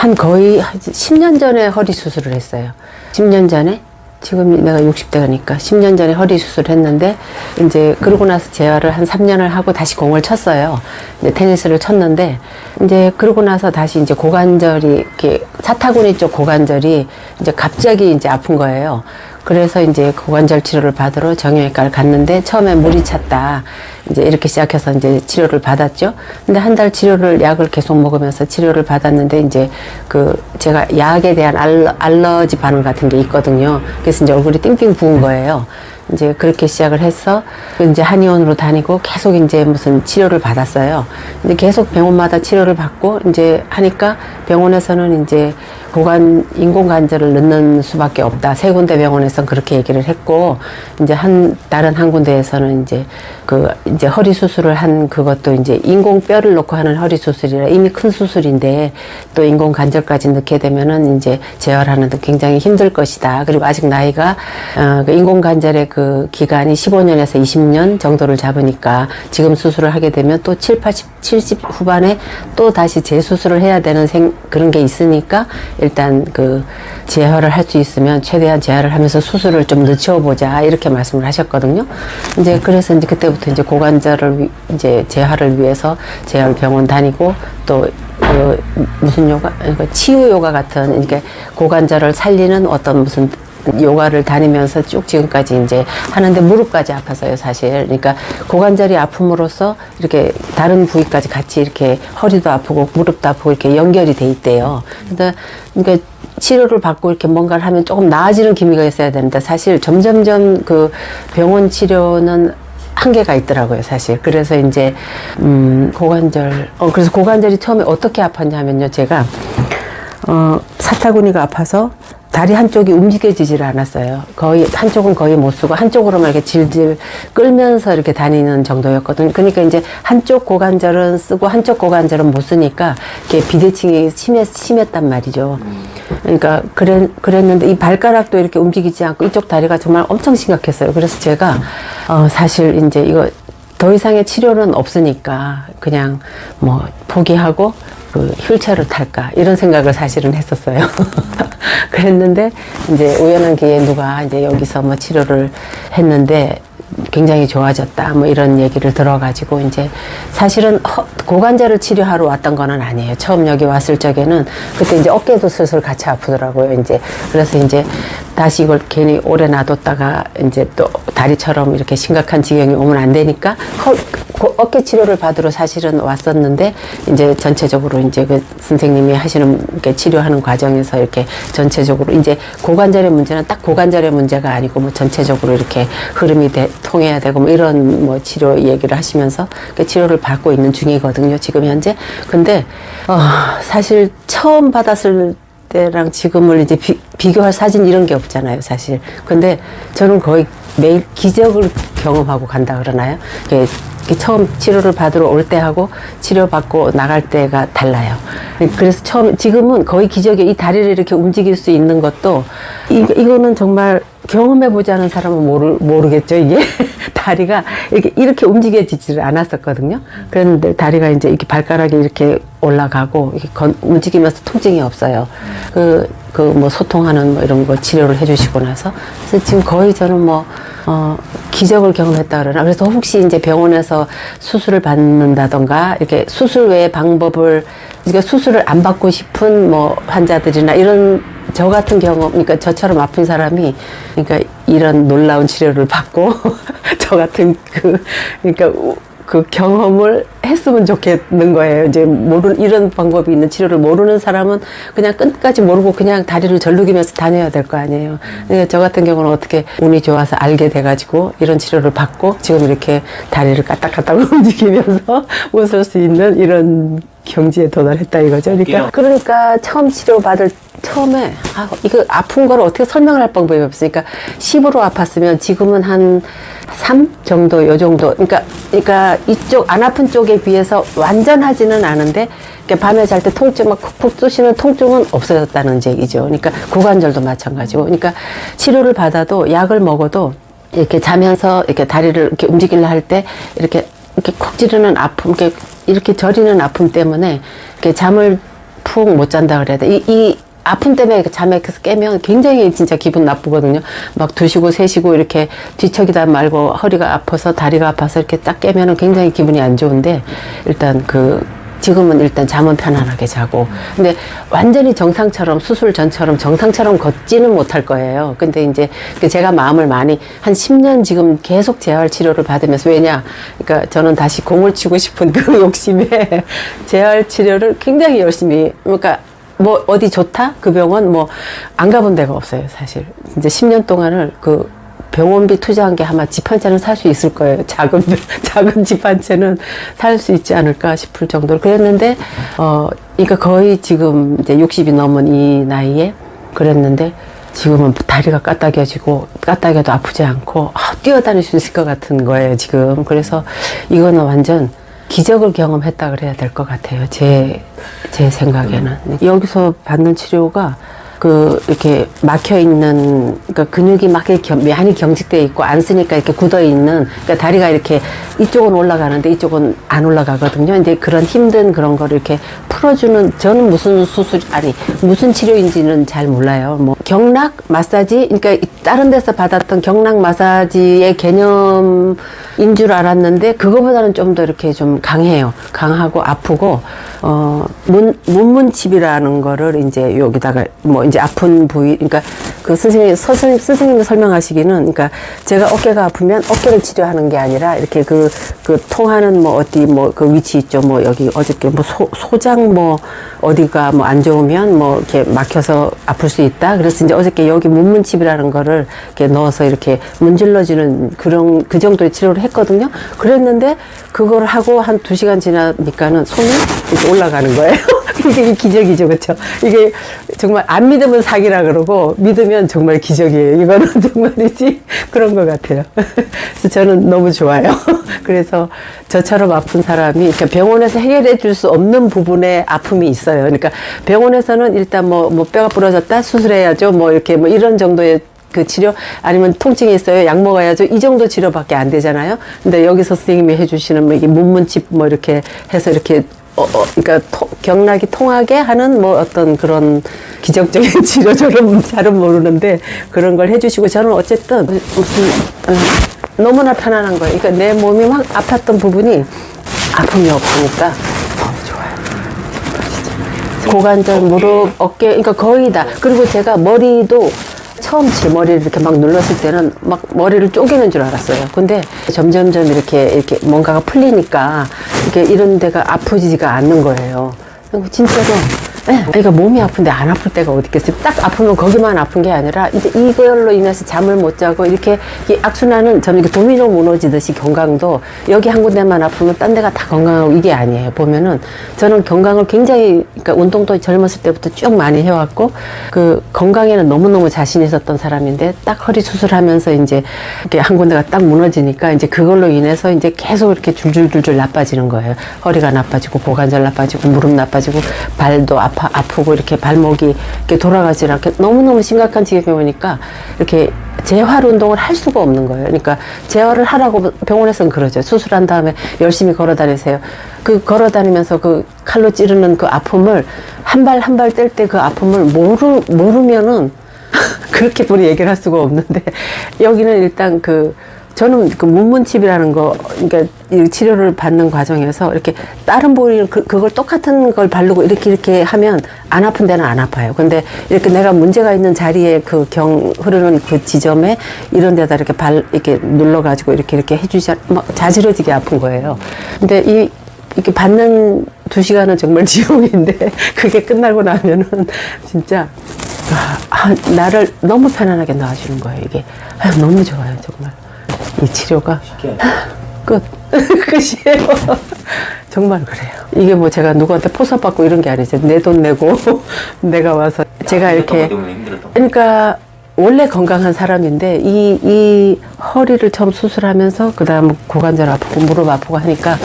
한 거의 한 10년 전에 허리 수술을 했어요. 10년 전에 지금 내가 60대니까 10년 전에 허리 수술을 했는데 이제 그러고 나서 재활을 한 3년을 하고 다시 공을 쳤어요. 이제 테니스를 쳤는데 이제 그러고 나서 다시 이제 고관절이 이렇게 사타구니 쪽 고관절이 이제 갑자기 이제 아픈 거예요. 그래서 이제 고관절 치료를 받으러 정형외과를 갔는데 처음에 물이 찼다. 이제 이렇게 시작해서 이제 치료를 받았죠. 근데 한 달 치료를 약을 계속 먹으면서 치료를 받았는데 이제 그 제가 약에 대한 알러, 알러지 반응 같은 게 있거든요. 그래서 이제 얼굴이 띵띵 부은 거예요. 이제 그렇게 시작을 해서 이제 한의원으로 다니고 계속 이제 무슨 치료를 받았어요. 근데 계속 병원마다 치료를 받고 이제 하니까 병원에서는 이제 고관 인공관절을 넣는 수밖에 없다. 세 군데 병원에서는 그렇게 얘기를 했고 이제 한 다른 한 군데에서는 이제 그 이제 허리 수술을 한 그것도 이제 인공 뼈를 놓고 하는 허리 수술이라 이미 큰 수술인데 또 인공 관절까지 넣게 되면은 이제 재활하는데 굉장히 힘들 것이다. 그리고 아직 나이가 어, 그 인공 관절의 그 기간이 15년에서 20년 정도를 잡으니까 지금 수술을 하게 되면 또 7, 80, 70 후반에 또 다시 재수술을 해야 되는 생, 그런 게 있으니까 일단 그 재활을 할 수 있으면 최대한 재활을 하면서 수술을 좀 늦춰보자 이렇게 말씀을 하셨거든요. 이제 그래서 이제 그때부터 이제 고관절을 위- 이제 재활을 위해서 재활 병원 다니고 또 그 무슨 요가, 그 치유 요가 같은 이게 고관절을 살리는 어떤 무슨 요가를 다니면서 쭉 지금까지 이제 하는데 무릎까지 아파서요, 사실. 그러니까 고관절이 아픔으로써 이렇게 다른 부위까지 같이 이렇게 허리도 아프고 무릎도 아프고 이렇게 연결이 돼 있대요. 근데 그러니까 치료를 받고 이렇게 뭔가를 하면 조금 나아지는 기미가 있어야 되는데 사실 점점점 그 병원 치료는 한계가 있더라고요, 사실. 그래서 이제, 음, 고관절, 어, 그래서 고관절이 처음에 어떻게 아팠냐면요, 제가, 어, 사타구니가 아파서 다리 한쪽이 움직여지질 않았어요. 거의, 한쪽은 거의 못 쓰고, 한쪽으로만 이렇게 질질 끌면서 이렇게 다니는 정도였거든요. 그러니까 이제 한쪽 고관절은 쓰고, 한쪽 고관절은 못 쓰니까, 이렇게 비대칭이 심했, 심했단 말이죠. 그러니까, 그랬, 그랬는데, 이 발가락도 이렇게 움직이지 않고, 이쪽 다리가 정말 엄청 심각했어요. 그래서 제가, 어, 사실 이제 이거, 더 이상의 치료는 없으니까 그냥 뭐 포기하고 그 휠체어를 탈까 이런 생각을 사실은 했었어요. 그랬는데 이제 우연한 기회에 누가 이제 여기서 뭐 치료를 했는데 굉장히 좋아졌다 뭐 이런 얘기를 들어가지고 이제 사실은 허- 고관절을 치료하러 왔던 거는 아니에요. 처음 여기 왔을 적에는 그때 이제 어깨도 슬슬 같이 아프더라고요. 이제 그래서 이제 다시 이걸 괜히 오래 놔뒀다가 이제 또 다리처럼 이렇게 심각한 지경이 오면 안 되니까 허, 고- 어깨 치료를 받으러 사실은 왔었는데 이제 전체적으로 이제 그 선생님이 하시는 이렇게 치료하는 과정에서 이렇게 전체적으로 이제 고관절의 문제는 딱 고관절의 문제가 아니고 뭐 전체적으로 이렇게 흐름이 돼, 통해야 되고 뭐 이런 뭐 치료 얘기를 하시면서 그 치료를 받고 있는 중이거든요 지금 현재. 근데 어, 사실 처음 받았을 때랑 지금을 이제 비, 비교할 사진 이런 게 없잖아요, 사실. 근데 저는 거의 매일 기적을 경험하고 간다 그러나요? 처음 치료를 받으러 올 때하고 치료받고 나갈 때가 달라요. 그래서 처음, 지금은 거의 기적이 이 다리를 이렇게 움직일 수 있는 것도 이, 이거는 정말 경험해보지 않은 사람은 모르, 모르겠죠, 이게. 다리가 이렇게, 이렇게 움직여지지를 않았었거든요. 그랬는데 다리가 이제 이렇게 발가락이 이렇게 올라가고 이렇게 건, 움직이면서 통증이 없어요. 그, 그 뭐 소통하는 뭐 이런 거 치료를 해주시고 나서. 그래서 지금 거의 저는 뭐, 어, 기적을 경험했다 그러나. 그래서 혹시 이제 병원에서 수술을 받는다던가 이렇게 수술 외의 방법을, 그러니까 수술을 안 받고 싶은 뭐 환자들이나 이런 저 같은 경험, 그러니까 저처럼 아픈 사람이, 그러니까 이런 놀라운 치료를 받고, 저 같은 그, 그러니까 우- 그 경험을 했으면 좋겠는 거예요. 이제 모르 이런 방법이 있는 치료를 모르는 사람은 그냥 끝까지 모르고 그냥 다리를 절룩이면서 다녀야 될 거 아니에요. 그러니까 저 같은 경우는 어떻게 운이 좋아서 알게 돼가지고 이런 치료를 받고 지금 이렇게 다리를 까딱까딱 움직이면서 웃을 수 있는 이런 경지에 도달했다 이거죠. 그러니까 그러니까 처음 치료 받을 처음에 아 이거 아픈 걸 어떻게 설명을 할 방법이 없으니까 10으로 아팠으면 지금은 한 3 정도 요 정도 그러니까 그러니까 이쪽 안 아픈 쪽에 비해서 완전하지는 않은데 그러니까 밤에 잘 때 통증 막 푹푹 쑤시는 통증은 없어졌다는 얘기죠. 그러니까 고관절도 마찬가지고 그러니까 치료를 받아도 약을 먹어도 이렇게 자면서 이렇게 다리를 이렇게 움직이려 할 때 이렇게 이렇게 콕 찌르는 아픔, 이렇게, 이렇게 저리는 아픔 때문에 이렇게 잠을 푹 못 잔다 그래야 돼. 이, 이 아픔 때문에 그 잠에 깨면 굉장히 진짜 기분 나쁘거든요. 막 두시고 세시고 이렇게 뒤척이다 말고 허리가 아파서 다리가 아파서 이렇게 딱 깨면은 굉장히 기분이 안 좋은데 일단 그 지금은 일단 잠은 편안하게 자고 근데 완전히 정상처럼 수술 전처럼 정상처럼 걷지는 못할 거예요. 근데 이제 그 제가 마음을 많이 한 10년 지금 계속 재활 치료를 받으면서 왜냐 그러니까 저는 다시 공을 치고 싶은 그 욕심에 재활 치료를 굉장히 열심히 그러니까 뭐 어디 좋다? 그 병원 뭐 안 가본 데가 없어요 사실. 이제 10년 동안을 그 병원비 투자한 게 아마 집 한 채는 살 수 있을 거예요. 작은 작은 집 한 채는 살 수 있지 않을까 싶을 정도로 그랬는데 어 그러니까 거의 지금 이제 60이 넘은 이 나이에 그랬는데 지금은 다리가 까딱해지고 까딱해도 아프지 않고 아, 뛰어다닐 수 있을 것 같은 거예요 지금. 그래서 이거는 완전 기적을 경험했다 그래야 될 것 같아요. 제, 제 생각에는. 여기서 받는 치료가 그 이렇게 막혀 있는 그러니까 근육이 막 이렇게 많이 경직돼 있고 안 쓰니까 이렇게 굳어 있는 그러니까 다리가 이렇게 이쪽은 올라가는데 이쪽은 안 올라가거든요. 이제 그런 힘든 그런 거를 이렇게 풀어주는 저는 무슨 수술 아니 무슨 치료인지는 잘 몰라요. 뭐 경락 마사지 그러니까 다른 데서 받았던 경락 마사지의 개념인 줄 알았는데 그거보다는 좀 더 이렇게 좀 강해요. 강하고 아프고 어문 문문칩이라는 거를 이제 여기다가 뭐 이제 아픈 부위 그러니까 그 선생님 선생님 선생님이 설명하시기는 그러니까 제가 어깨가 아프면 어깨를 치료하는 게 아니라 이렇게 그 그 통하는 뭐 어디 뭐 그 위치 있죠. 뭐 여기 어저께 뭐 소, 소장 뭐 어디가 뭐 안 좋으면 뭐 이렇게 막혀서 아플 수 있다. 그래서 이제 어저께 여기 문문칩이라는 거를 이렇게 넣어서 이렇게 문질러주는 그런 그 정도의 치료를 했거든요. 그랬는데 그걸 하고 한 두 시간 지나니까는 손이 이렇게 올라가는 거예요. 이게 기적이죠, 그렇죠? 이게 정말 안 믿으면 사기라 그러고 믿으면 정말 기적이에요. 이거는 정말이지 그런 것 같아요. 그래서 저는 너무 좋아요. 그래서 저처럼 아픈 사람이 그러니까 병원에서 해결해 줄 수 없는 부분에 아픔이 있어요. 그러니까 병원에서는 일단 뭐, 뭐 뼈가 부러졌다 수술해야죠. 뭐 이렇게 뭐 이런 정도의 그 치료 아니면 통증이 있어요 약 먹어야죠 이 정도 치료밖에 안 되잖아요 근데 여기서 선생님이 해주시는 뭐 이게 문문칩 뭐 이렇게 해서 이렇게 어, 어 그러니까 토- 경락이 통하게 하는 뭐 어떤 그런 기적적인 치료 저는 잘은 모르는데 그런 걸 해주시고 저는 어쨌든 무슨 어, 너무나 편안한 거예요 그러니까 내 몸이 막 아팠던 부분이 아픔이 없으니까 너무 좋아요 고관절, 무릎, 어깨, 그러니까 거의 다. 그리고 제가 머리도 처음 제 머리를 이렇게 막 눌렀을 때는 막 머리를 쪼개는 줄 알았어요. 근데 점점점 이렇게, 이렇게 뭔가가 풀리니까 이렇게 이런 데가 아프지가 않는 거예요. 진짜로. 예, 그러니까 몸이 아픈데 안 아플 때가 어디 있겠어요. 딱 아프면 거기만 아픈 게 아니라 이제 이걸로 인해서 잠을 못 자고 이렇게 이 악순환은 저는 도미노 무너지듯이 건강도 여기 한 군데만 아프면 딴 데가 다 건강하고 이게 아니에요. 보면은 저는 건강을 굉장히 그러니까 운동도 젊었을 때부터 쭉 많이 해왔고 그 건강에는 너무너무 자신 있었던 사람인데 딱 허리 수술하면서 이제 이렇게 한 군데가 딱 무너지니까 이제 그걸로 인해서 이제 계속 이렇게 줄줄줄줄 나빠지는 거예요. 허리가 나빠지고 고관절 나빠지고 무릎 나빠지고 발도 아파 아프고 이렇게 발목이 이렇게 돌아가지 않게 너무너무 심각한 지경이니까 이렇게 재활 운동을 할 수가 없는 거예요. 그러니까 재활을 하라고 병원에서는 그러죠. 수술한 다음에 열심히 걸어 다니세요. 그 걸어 다니면서 그 칼로 찌르는 그 아픔을 한 발 한 발 뗄 때 그 아픔을 모르 모르면은 그렇게 우리 얘기를 할 수가 없는데 여기는 일단 그 저는 그 문문칩이라는 거 그러니까 이 치료를 받는 과정에서 이렇게 다른 부위는 그, 그걸 똑같은 걸 바르고 이렇게 이렇게 하면 안 아픈 데는 안 아파요. 근데 이렇게 내가 문제가 있는 자리에 그 경 흐르는 그 지점에 이런 데다 이렇게 발 이렇게 눌러 가지고 이렇게 이렇게 해주자 막 자지러지게 아픈 거예요. 근데 이 이렇게 받는 두 시간은 정말 지옥인데 그게 끝나고 나면은 진짜 아, 아, 나를 너무 편안하게 놔주는 거예요 이게 아, 너무 좋아요 정말 이 치료가 끝. 끝이에요. 정말 그래요. 이게 뭐 제가 누구한테 포섭받고 이런 게 아니죠. 내 돈 내고 내가 와서 제가 이렇게 때문에 힘들었던 그러니까 원래 건강한 사람인데 이, 이 허리를 처음 수술하면서 그 다음 고관절 아프고 무릎 아프고 하니까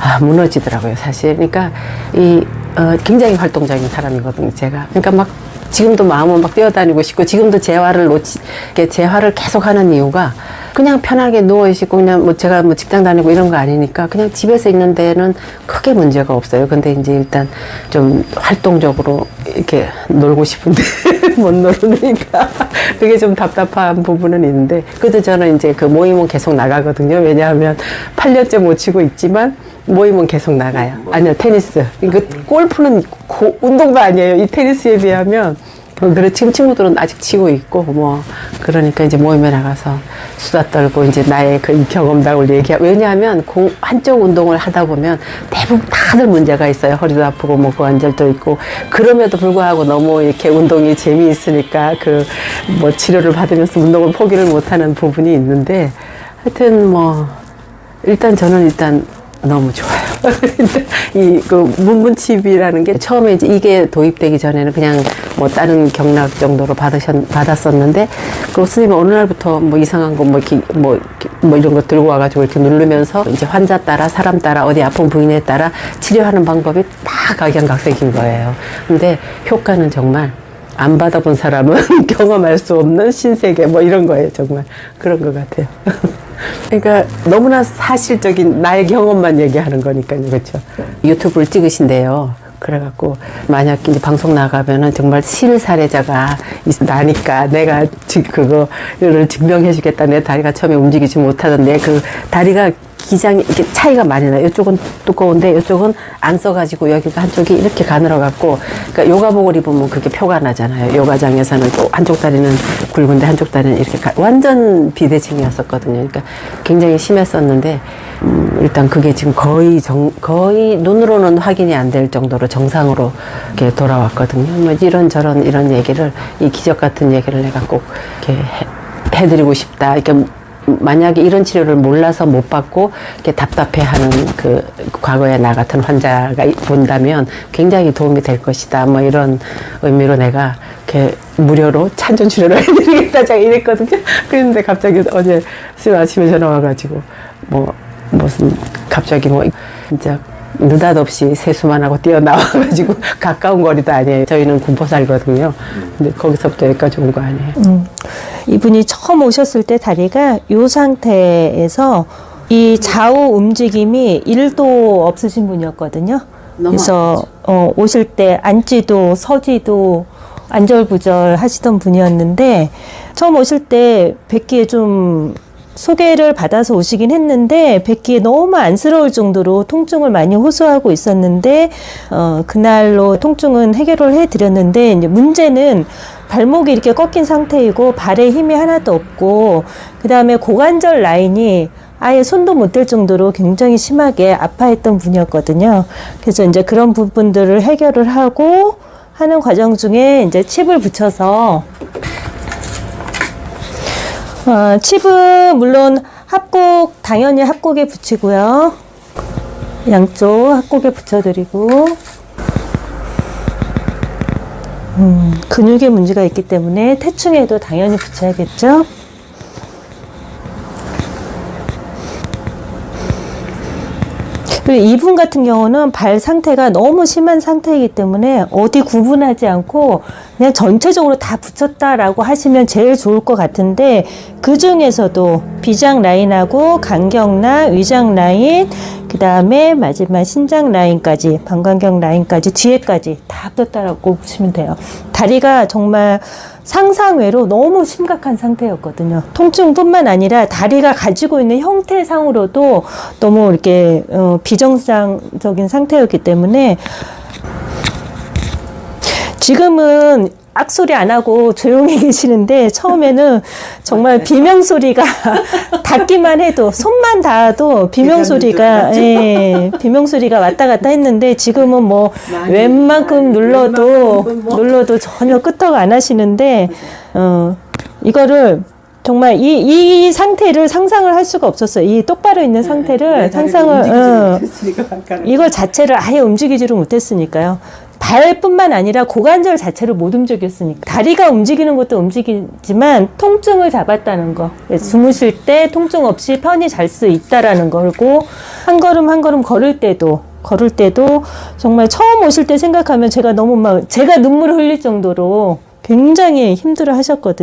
아, 무너지더라고요 사실. 그러니까 이 어, 굉장히 활동적인 사람이거든요 제가. 그러니까 막 지금도 마음은 막 뛰어다니고 싶고 지금도 재활을 놓치 이렇게 재활을 계속 하는 이유가 그냥 편하게 누워 있고 그냥 뭐 제가 뭐 직장 다니고 이런 거 아니니까 그냥 집에서 있는 데는 크게 문제가 없어요. 근데 이제 일단 좀 활동적으로 이렇게 놀고 싶은데 못 놀으니까 그게 좀 답답한 부분은 있는데 그래도 저는 이제 그 모임은 계속 나가거든요. 왜냐하면 8년째 못 치고 있지만 모임은 계속 나가요. 아니요, 테니스. 이거 골프는 고- 운동도 아니에요. 이 테니스에 비하면. 어, 그래, 지금 친구들은 아직 치고 있고, 뭐, 그러니까 이제 모임에 나가서 수다 떨고, 이제 나의 그 경험담을 얘기하고, 왜냐하면 공, 한쪽 운동을 하다 보면 대부분 다들 문제가 있어요. 허리도 아프고, 뭐, 고관절도 있고, 그럼에도 불구하고 너무 이렇게 운동이 재미있으니까 그, 뭐, 치료를 받으면서 운동을 포기를 못하는 부분이 있는데, 하여튼 뭐, 일단 저는 일단 너무 좋아요. 이그 문문칩이라는 게 처음에 이제 이게 도입되기 전에는 그냥 뭐 다른 경락 정도로 받으셨 받았었는데 그 스님이 어느 날부터 뭐 이상한 거 뭐 이렇게 뭐, 뭐 이런 거 들고 와가지고 이렇게 누르면서 이제 환자 따라 사람 따라 어디 아픈 부위에 따라 치료하는 방법이 다 각양각색인 거예요. 근데 효과는 정말 안 받아본 사람은 경험할 수 없는 신세계 뭐 이런 거예요 정말 그런 것 같아요. 그러니까 너무나 사실적인 나의 경험만 얘기하는 거니까요, 그렇죠? 유튜브를 찍으신대요. 그래갖고 만약 이제 방송 나가면은 정말 실 사례자가 있- 나니까 내가 지- 그거를 증명해주겠다. 내 다리가 처음에 움직이지 못하던 내그 다리가 기장이 이렇게 차이가 많이 나요. 이쪽은 두꺼운데 이쪽은 안 써가지고 여기가 한쪽이 이렇게 가늘어 갖고 그러니까 요가복을 입으면 그렇게 표가 나잖아요. 요가장에서는 또 한쪽 다리는 굵은데 한쪽 다리는 이렇게 가- 완전 비대칭이었었거든요. 그러니까 굉장히 심했었는데 음, 일단 그게 지금 거의 정, 거의 눈으로는 확인이 안 될 정도로 정상으로 이렇게 돌아왔거든요. 뭐 이런 저런 이런 얘기를 이 기적 같은 얘기를 내가 꼭 이렇게 해, 해드리고 싶다. 이렇게 만약에 이런 치료를 몰라서 못 받고 이렇게 답답해하는 그 과거에 나 같은 환자가 이- 본다면 굉장히 도움이 될 것이다. 뭐 이런 의미로 내가 이렇게 무료로 찬존 치료를 해드리겠다. 제가 이랬거든요. 그런데 갑자기 어제 아침에 전화 와가지고 뭐 무슨 갑자기 뭐 진짜 느닷없이 세수만 하고 뛰어나와가지고 가까운 거리도 아니에요. 저희는 군포 살거든요. 근데 거기서부터 여기까지 온 거 아니에요. 이분이 처음 오셨을 때 다리가 이 상태에서 이 좌우 움직임이 1도 없으신 분이었거든요. 그래서 어, 오실 때 앉지도 서지도 안절부절 하시던 분이었는데 처음 오실 때 뵙기에 좀 소개를 받아서 오시긴 했는데 뵙기에 너무 안쓰러울 정도로 통증을 많이 호소하고 있었는데 어, 그날로 통증은 해결을 해드렸는데 이제 문제는 발목이 이렇게 꺾인 상태이고 발에 힘이 하나도 없고 그 다음에 고관절 라인이 아예 손도 못 댈 정도로 굉장히 심하게 아파했던 분이었거든요. 그래서 이제 그런 부분들을 해결을 하고 하는 과정 중에 이제 칩을 붙여서 어, 칩은 물론 합곡 당연히 합곡에 붙이고요. 양쪽 합곡에 붙여드리고 음, 근육에 문제가 있기 때문에 태충에도 당연히 붙여야겠죠. 그리고 이분 같은 경우는 발 상태가 너무 심한 상태이기 때문에 어디 구분하지 않고 그냥 전체적으로 다 붙였다라고 하시면 제일 좋을 것 같은데 그 중에서도 비장 라인하고 간경나 위장 라인 그 다음에 마지막 신장 라인까지 방광경 라인까지 뒤에까지 다 붙었다라고 보시면 돼요. 다리가 정말 상상외로 너무 심각한 상태였거든요. 통증뿐만 아니라 다리가 가지고 있는 형태상으로도 너무 이렇게 어, 비정상적인 상태였기 때문에 지금은 악소리 안 하고 조용히 계시는데 처음에는 정말 비명 소리가 닿기만 해도 손만 닿아도 비명 소리가 예, 비명 소리가 왔다 갔다 했는데 지금은 뭐 웬만큼 눌러도 눌러도 전혀 끄떡 안 하시는데 어 이거를 정말 이, 이 상태를 상상을 할 수가 없었어요. 이 똑바로 있는 상태를 상상을 어, 이걸 자체를 아예 움직이지를 못했으니까요. 발뿐만 아니라 고관절 자체를 못 움직였으니까 다리가 움직이는 것도 움직이지만 통증을 잡았다는 거 주무실 때 통증 없이 편히 잘 수 있다라는 거고 한 걸음 한 걸음 걸을 때도 걸을 때도 정말 처음 오실 때 생각하면 제가 너무 막 제가 눈물을 흘릴 정도로 굉장히 힘들어 하셨거든요.